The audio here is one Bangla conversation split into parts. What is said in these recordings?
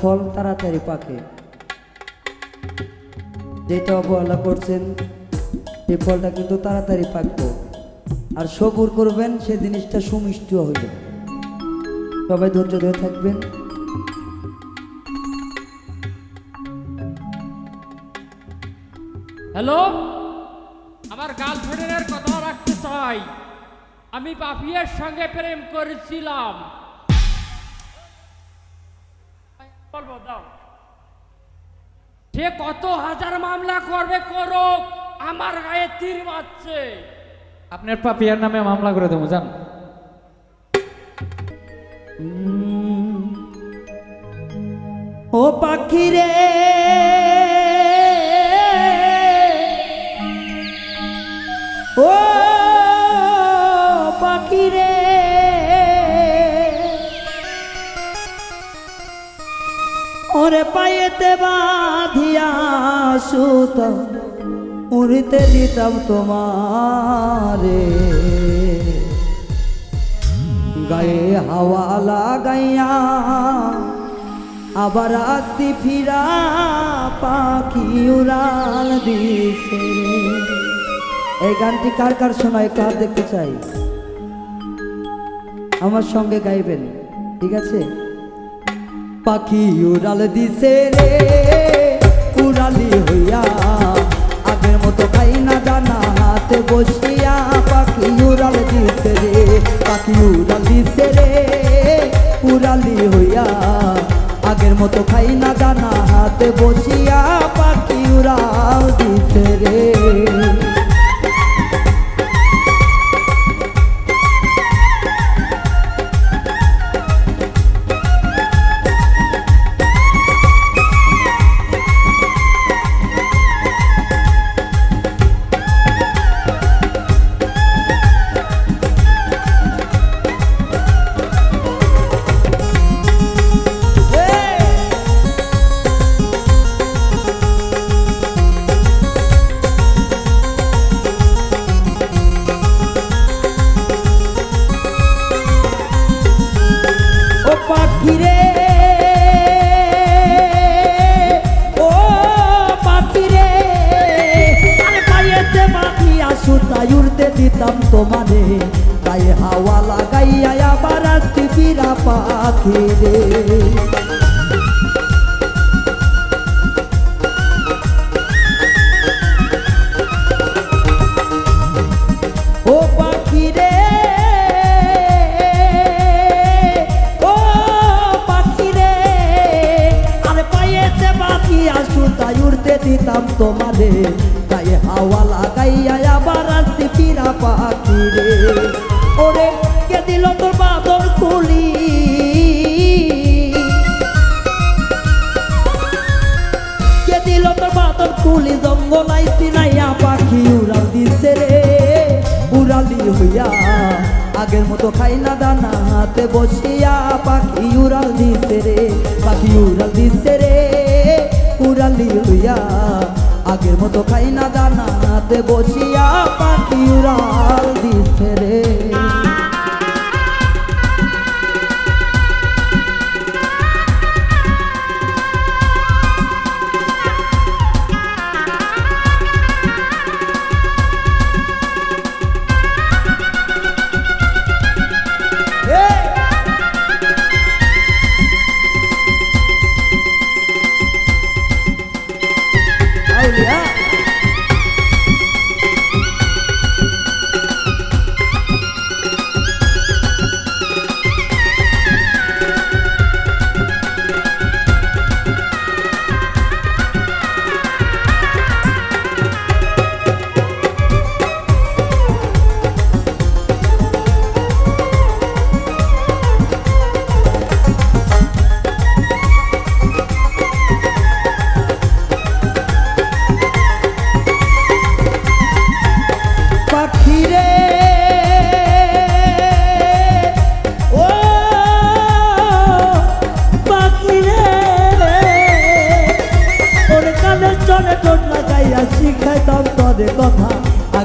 ফল তাড়াতাড়ি পাকে। যেটা অবহেলা করছেন সেই ফলটা কিন্তু তাড়াতাড়ি পাকবো। আর সবুর করবেন সে জিনিসটা সুমিষ্ট হইবে সবাই ধৈর্য ধরে থাকবেন। হ্যালো? আমার গার্লফ্রেন্ডের কথা রাখতে চাই। আমি পাপিয়ার সঙ্গে প্রেম করেছিলাম। বলব দাও। সে কত হাজার মামলা করবে করুক আমার গায়ে তীর মারছে আপনার পাপিয়ার নামে মামলা করে দেবো জান ও পাখি রে ও ওরে পায়েতে বাঁধিয়া সুত উড়িতে দিতাম তোমারে। গায়ে হাওয়া লাগাইয়া আবার আসতি ফিরা পাখি উড়াল দিছে। এই গানটি কার কার শোনায় কার দেখতে চাই? আমার সঙ্গে গাইবেন, ঠিক আছে? পাখি উড়াল দিছে রে, উড়ালি হইয়া। আগের মতো খাই না জানা হাতে বসিয়া পাখি উড়াল দিছে রে, পাখি উড়াল দিছে রে, উড়ালি হইয়া। আগের মতো খাই না জানা হাতে বসিয়া পাখি উড়াল দিছে রে। তোমারে তাই হাওয়া লাগাইয়া আবার ফিরা পাখি রে খুলি জঙ্গল আইসি নাইয়া পাখি উড়াল দিছে রে উড়ালি আগের মতো খাই না দানা পাখি উড়াল দিছে রে পাখি উড়াল দিছে রে উড়ালি হইয়া। আগের মতো খাই না দানা হাতে বসিয়া পাখি উড়াল দিছে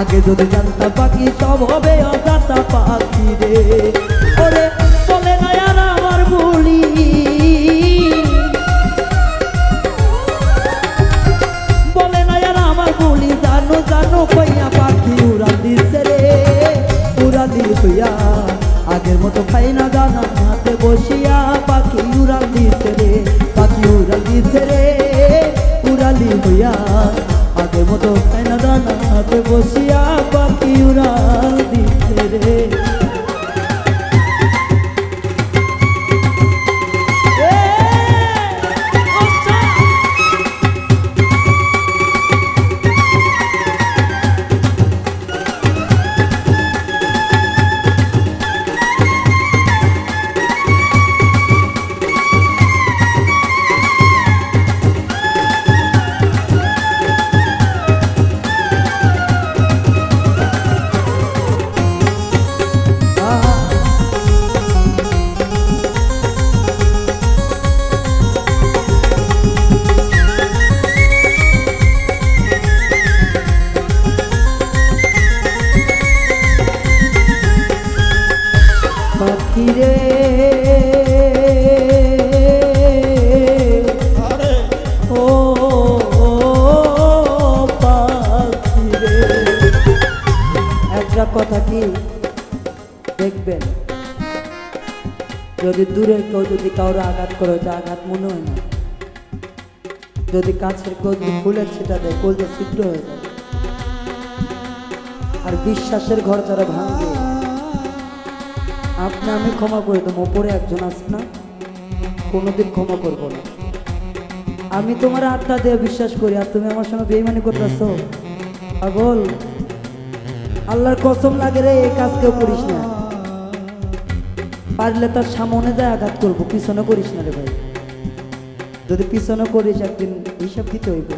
আগে যদি জানতাম পাখি সব হবে অজাতা পাখি রে। ওরে, বলে না আর আমার বলি বলে না আর আমার বলি জানো জানো, কইয়া পাখি উড়াল দিছে রে। উড়াল দি হইয়া আগের মতো খাই না দানা হাতে বসিয়া পাখি উড়াল দিছে রে, পাখি উড়াল দিছে রে। উড়ালি হইয়া আগের মতো খাই না দানা হাতে বসিয়া কথা কি? দেখবেন, যদি দূরের কেউ যদি কারোর আঘাত করে ওটা আঘাত মনে হয় না। যদি কাছের কেউ যদি ফুলের ছিটা দেয় কলটা ছিদ্র হয়ে যায়। আর বিশ্বাসের ঘর যারা ভাঙবে, আপনি আমি ক্ষমা করে দেবো, ওপরে একজন আছে না? কোনোদিন ক্ষমা করব না। আমি তোমার আত্মা দিয়ে বিশ্বাস করি, আর তুমি আমার সঙ্গে বেইমানি করতেছ। পাগল? আল্লাহর কসম লাগে রে, এই কাজ কেউ করিস না। পারলে তার সামনে যায় আঘাত করব, পিছনে করিস না রে ভাই। যদি পিছনে করিস, একদিন হিসাব দিতে হইব।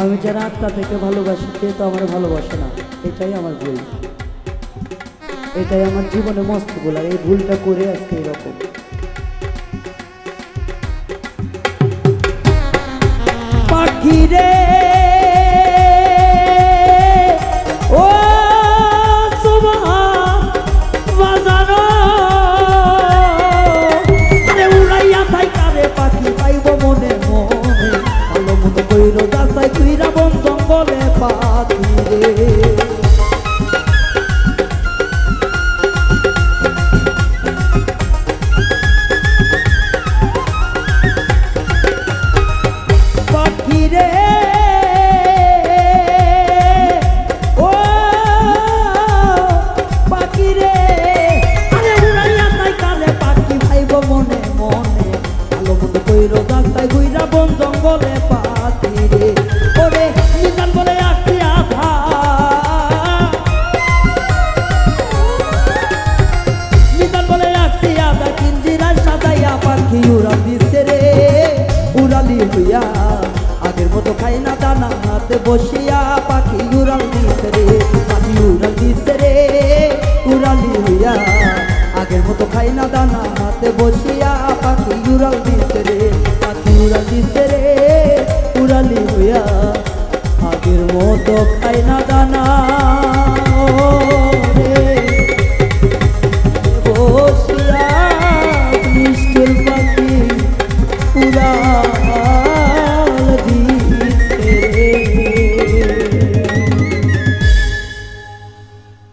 আমি যারা আত্মা থেকে ভালোবাসি, সে তো আমার ভালোবাসে না। এটাই আমার ভুল। এটাই আমার জীবনে মস্ত ভুল, আর এই ভুলটা করে আজকে এরকম। পাখি রে রাস্তায় গুইরা বন জঙ্গলে রে। ওরে, নিজান বলে আসছি আধা। নিজান বলে আসছি আধা। কিঞ্জিরার সাজাইয়া পাখি উড়াল দিছে রে। উড়ালি হইয়া, আগের মতো খাই না দানা হাতে বসিয়া পাখি উড়াল দিছে রে। পাখি উড়াল দিছে রে। উড়ালি হইয়া, আগের মতো খাই না দানা হাতে বসিয়া পাখি উড়াল দিছে রে। উড়াল দিছে রে উড়ালি হইয়া আগের মতো খাই না দানা।